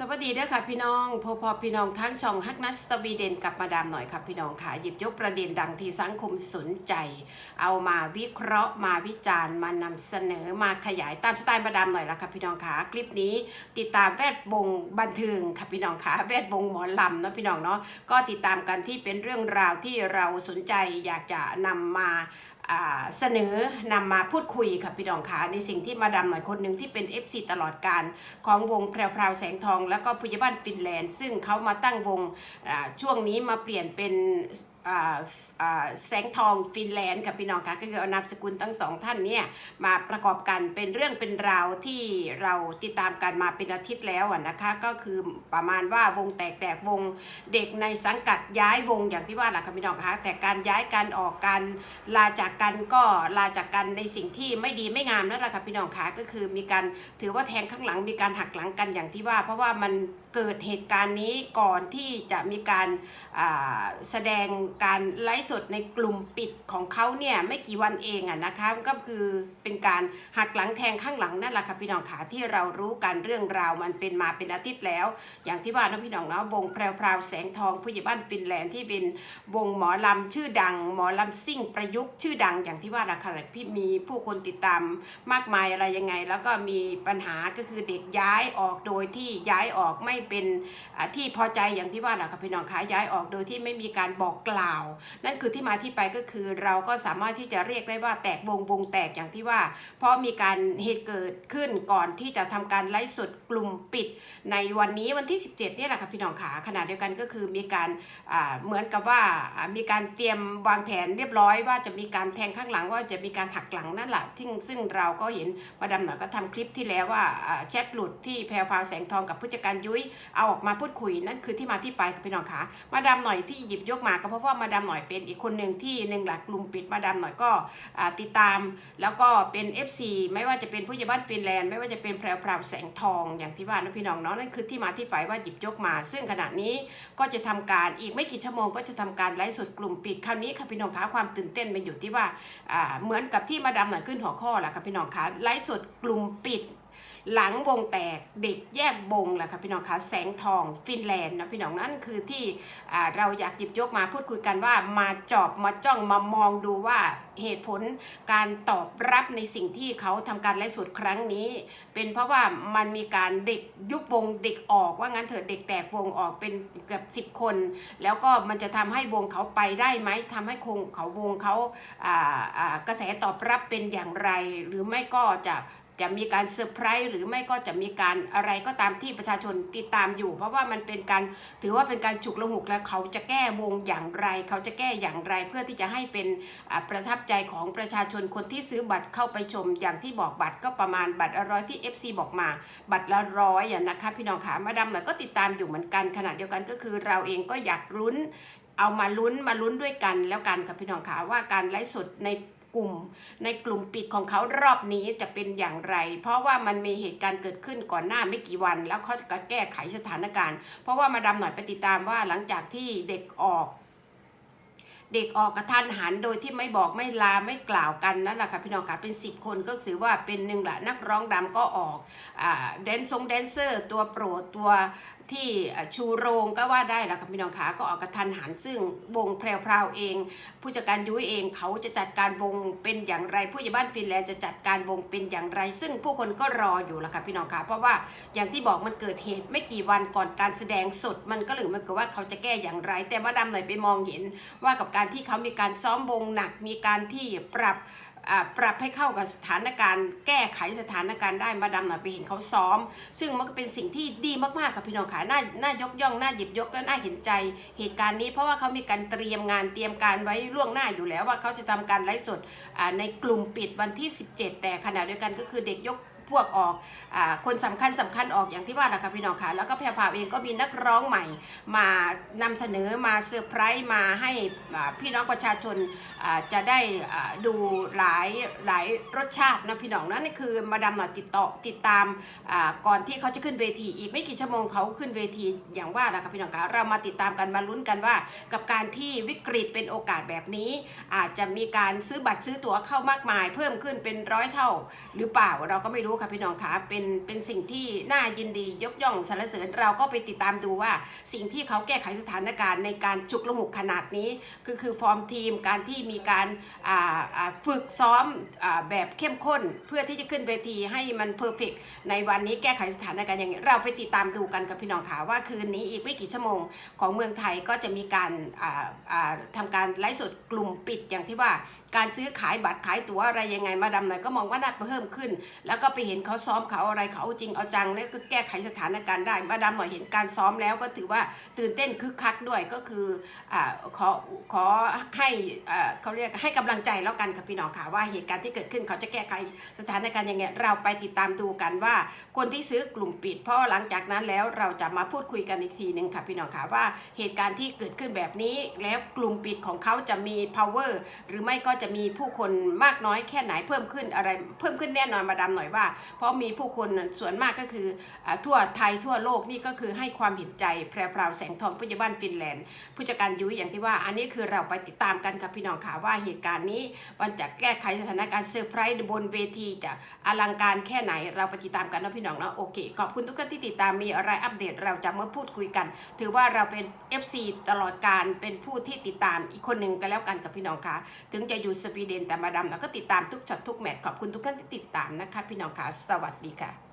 สวัสดีเด้อค่ะพี่น้องพอพอพี่น้องทั้งช่องฮักนัสสวีเดนกับมาดามหน่อยครับพี่น้องค่ะหยิบยกประเด็นดังที่สังคมสนใจ เอามาวิเคราะห์มาวิจารณ์ มานำเสนอมาขยายตามสไตล์มาดามหน่อยละครับพี่น้องค่ะคลิปนี้ติดตามแวดวงบันเทิงค่ะพี่น้องค่ะแวดวงหมอลำเนาะพี่น้องเนาะก็ติดตามกันที่เป็นเรื่องราวที่เราสนใจอยากจะนำมาอ่า เสนอนำมาพูดคุยค่ะพี่ดองขาในสิ่งที่มาดามหน่อยคนหนึ่งที่เป็น FC ตลอดการของวงแพรวแสงทอง แล้วก็พยาบ้านฟินแลนด์ ซึ่งเขามาตั้งวงช่วงนี้มาเปลี่ยนเป็น แสงทองฟินแลนด์ค่ะพี่น้องคะก็คือเอานามสกุลทั้งสองท่านเนี่ยมาประกอบกันเป็นเรื่องเป็นราวที่เราติดตามกันมาเป็นอาทิตย์แล้วอะนะคะก็คือประมาณว่าวงแตกแตกวงเด็กในสังกัดย้ายวงอย่างที่ว่าแหละค่ะพี่น้องคะแต่การย้ายการออกการลาจากกันก็ลาจากกันในสิ่งที่ไม่ดีไม่งามนั่นแหละค่ะพี่น้องคะก็คือมีการถือว่าแทงข้างหลังมีการหักหลังกันอย่างที่ว่า เพราะว่ามัน เกิดเหตุการณ์นี้ก่อนที่จะมีการแสดงการไลฟ์สดในกลุ่มปิดของเขาเนี่ยไม่กี่วันเองอะนะคะก็คือเป็นการหักหลังแทงข้างหลังนั่นแหละค่ะพี่น้องขาที่เรารู้กันเรื่องราวมันเป็นมาเป็นอาทิตย์แล้ว อย่างที่ว่านะพี่น้องเนาะวงแพรวพราวแสงทองผู้ใหญ่บ้านฟินแลนด์ที่เป็นวงหมอลำชื่อดัง หมอลำซิ่งประยุกต์ชื่อดัง อย่างที่ว่าละค่ะพี่มีผู้คนติดตามมากมายอะไรยังไง แล้วก็มีปัญหาก็คือเด็กย้ายออกโดยที่ย้ายออกไม่เป็นที่พอใจอย่างที่ว่าแหละค่ะพี่น้องคะย้ายออกโดยที่ไม่มีการบอกกล่าว นั่นคือที่มาที่ไปก็คือเราก็สามารถที่จะเรียกได้ว่าแตกวงวงแตกอย่างที่ว่า เพราะมีการเหตุเกิดขึ้นก่อนที่จะทำการไลฟ์สดกลุ่มปิด ในวันนี้วันที่ 17เนี่ยแหละค่ะพี่น้องขาขณะเดียวกันก็คือมีการเหมือนกับว่ามีการเตรียมวางแผนเรียบร้อยว่าจะมีการแทงข้างหลังว่าจะมีการหักหลังนั่นแหละซึ่ซึ่งเราก็เห็นมาดาหน่อยก็ทำคลิปที่แล้วว่าแชทหลุดที่แพรวพาวแสงทองกับผู้จัดการยุ้ยเอาออกมาพูดคุยนั่นคือที่มาที่ไปค่ะพี่น้องขามาดามหน่อยที่หยิบยกมาก็เพราะว่ามาดามหน่อยเป็นอีกคนหนึ่งที่หนึ่งหลักกลุ่มปิดมาดามหน่อยก็ติดตาม แล้วก็เป็น FC ไม่ว่าจะเป็นผู้ใหญ่บ้านฟินแลนด์ไม่ว่าจะเป็นแพรวพราวแสงทองอย่างที่ว่านะพี่น้องเนาะนั่นคือที่มาที่ไปว่าหยิบยกมา ซึ่งขณะนี้ก็จะทำการอีกไม่กี่ชั่วโมงก็จะทำการไลฟ์สดกลุ่มปิดคราวนี้ค่ะพี่น้องคะความตื่นเต้นมันอยู่ที่ว่าอ่าเหมือนกับที่มาดามหน่อยขึ้นหัวข้อแหละค่ะพี่น้องคะไลฟ์สดกลุ่มปิด หลังวงแตกเด็กแยกวงแหละค่ะพี่น้องคะแสงทองฟินแลนด์นะพี่น้องนั่นคือที่เราอยากหยิบยกมาพูดคุยกันว่ามาจอบมาจ้องมามองดูว่าเหตุผลการตอบรับในสิ่งที่เขาทำการไลฟ์สดครั้งนี้ เป็นเพราะว่ามันมีการเด็กยุบวงเด็กออกว่างั้นเถอะเด็กแตกวงออกเป็นเกือบสิบคน แล้วก็มันจะทำให้วงเขาไปได้ไหมทำให้คงเขาวงเขากระแสตอบรับเป็นอย่างไร หรือไม่ก็จะ จะมีการเซอร์ไพรส์หรือไม่ก็จะมีการอะไรก็ตามที่ประชาชนติดตามอยู่ เพราะว่ามันเป็นการถือว่าเป็นการฉุกละหุกแล้วเขาจะแก้วงอย่างไร เขาจะแก้อย่างไร เพื่อที่จะให้เป็นประทับใจของประชาชนคนที่ซื้อบัตรเข้าไปชม อย่างที่บอกบัตรก็ประมาณบัตรละร้อยที่ FC บอกมา บัตรละร้อยอะนะคะพี่น้องขามาดามหน่อยก็ติดตามอยู่เหมือนกันขณะเดียวกันก็คือเราเองก็อยากลุ้นเอามาลุ้นมาลุ้นด้วยกันแล้วกันค่ะพี่น้องขาว่าการไลฟ์สดใน กลุ่ม ในกลุ่มปิดของเขารอบนี้จะเป็นอย่างไร เพราะว่ามันมีเหตุการณ์เกิดขึ้นก่อนหน้าไม่กี่วัน แล้วเขาจะแก้ไขสถานการณ์ เพราะว่ามาดามหน่อยไปติดตามว่าหลังจากที่เด็กออก เด็กออกกระทันหันโดยที่ไม่บอกไม่ลาไม่กล่าวกันนั่นแหละค่ะพี่น้องค่ะเป็น 10 คนก็ถือว่าเป็นหนึ่งละนักร้องดำก็ออกแดนซงแดนเซอร์ ตัวโปรดตัวที่ชูโรงก็ว่าได้แหละค่ะพี่น้องค่ะก็ออกกระทันหันซึ่งวงแพรวพราวเอง ผู้จัดการยุ้ยเองเขาจะจัดการวงเป็นอย่างไร ผู้ใหญ่บ้านฟินแลนด์จะจัดการวงเป็นอย่างไร ซึ่งผู้คนก็รออยู่ละค่ะพี่น้องค่ะเพราะว่าอย่างที่บอกมันเกิดเหตุไม่กี่วันก่อนการแสดงสดมันก็หรือมันก็ว่าเขาจะแก้อย่างไร แต่ว่าดำหน่อยไปมองเห็นว่ากับการที่เขามีการซ้อมวงหนัก มีการที่ปรับปรับให้เข้ากับสถานการณ์ แก้ไขสถานการณ์ได้มาดำหน่อยไปเห็นเขาซ้อม ซึ่งมันก็เป็นสิ่งที่ดีมากๆค่ะพี่น้องค่ะน่าน่ายกย่องน่าหยิบยกและน่าเห็นใจเหตุการณ์นี้เพราะว่าเขามีการเตรียมงานเตรียมการไว้ล่วงหน้าอยู่แล้วว่าเขาจะทำการไลฟ์สดในกลุ่มปิดวันที่ 17 แต่ขณะเดียวกันก็คือเด็กยก พวกออกอคนสำคัญสำคัญออกอย่างที่ว่าแหละค่ะพี่น้องค่ะแล้วก็แพรพาวเองก็มีนักร้องใหม่มานำเสนอมาเซอร์ไพรส์มาให้พี่น้องประชาชนาจะได้ดูหลายหลายรสชาตินะพี่น้องนั่นคือมาดามหน่อยติดต่อติดตามาก่อนที่เขาจะขึ้นเวที อีกไม่กี่ชั่วโมงเขาขึ้นเวทีอย่างว่าแหละค่ะพี่น้องค่ะเรามาติดตามกันมาลุ้นกันว่า กับการที่วิกฤตเป็นโอกาสแบบนี้ อาจจะมีการซื้อบัตรซื้อตั๋วเข้ามากมาย เพิ่มขึ้นเป็นร้อยเท่าหรือเปล่าเราก็ไม่รู้ค่ะพี่น้องคะเป็นเป็นสิ่งที่น่ายินดียกย่องสรรเสริญเราก็ไปติดตามดูว่า สิ่งที่เขาแก้ไขสถานการณ์ในการฉุกละหุกขนาดนี้คือคือฟอร์มทีมการที่มีการฝึกซ้อมอแบบเข้มข้น เพื่อที่จะขึ้นเวทีให้มันเพอร์เฟกในวันนี้แก้ไขสถานการณ์อย่างไรเราไปติดตามดูกันกับพี่น้องค่ะว่าคืนนี้อีกไม่กี่ชั่วโมงของเมืองไทยก็จะมีการอ่าอ่าทำการไลฟ์สดกลุ่มปิดอย่างที่ว่าการซื้อขายบัตรขายตั๋วอะไรยังไงมาดำหน่อยก็มองว่าน่าเพิ่มขึ้น แล้วก็ไปเห็นเขาซ้อมเขาอะไรเขาจริงเอาจังเนี่ยก็แก้ไขสถานการณ์ได้ มาดามหน่อยเห็นการซ้อมแล้วก็ถือว่าตื่นเต้นคึกคักด้วยก็คืออ่าขอขอให้อ่าเขาเรียกให้กำลังใจแล้วกันค่ะพี่น้องค่ะว่าเหตุการณ์ที่เกิดขึ้นเขาจะแก้ไขสถานการณ์ยังไงเราไปติดตามดูกันว่า คนที่ซื้อกลุ่มปิดเพราะหลังจากนั้นแล้วเราจะมาพูดคุยกันอีกทีหนึ่งค่ะพี่น้องค่ะว่าเหตุการณ์ที่เกิดขึ้นแบบนี้ แล้วกลุ่มปิดของเขาจะมี power หรือไม่ก็จะมีผู้คนมากน้อยแค่ไหนเพิ่มขึ้นอะไร เพิ่มขึ้นแน่นอนมาดามหน่อยว่าเพราะมีผู้คนส่วนมากก็คือทั่วไทยทั่วโลกนี่ก็คือให้ความเห็นใจแพรวแสงทองผู้ใหญ่บ้านฟินแลนด์ ผู้จัดการยุ้ยอย่างที่ว่า อันนี้คือเราไปติดตามกันกับพี่น้องค่ะว่าเหตุการณ์นี้มันจะแก้ไขสถานการณ์เซอร์ไพรส์บนเวทีจะอลังการแค่ไหนเราไปติดตามกันนะพี่น้องนะโอเค ขอบคุณทุกท่านที่ติดตามมีอะไรอัปเดตเราจะมาพูดคุยกัน ถือว่าเราเป็น FC ตลอดการเป็นผู้ที่ติดตามอีกคนหนึ่งกันแล้วกันกับพี่น้องค่ะถึงจะอยู่สวีเดนแต่มาดามเราก็ติดตามทุกช็อตทุกแมตช์ขอบคุณทุกท่านที่ติดตามนะคะพี่น้องค่ะสวัสดีค่ะ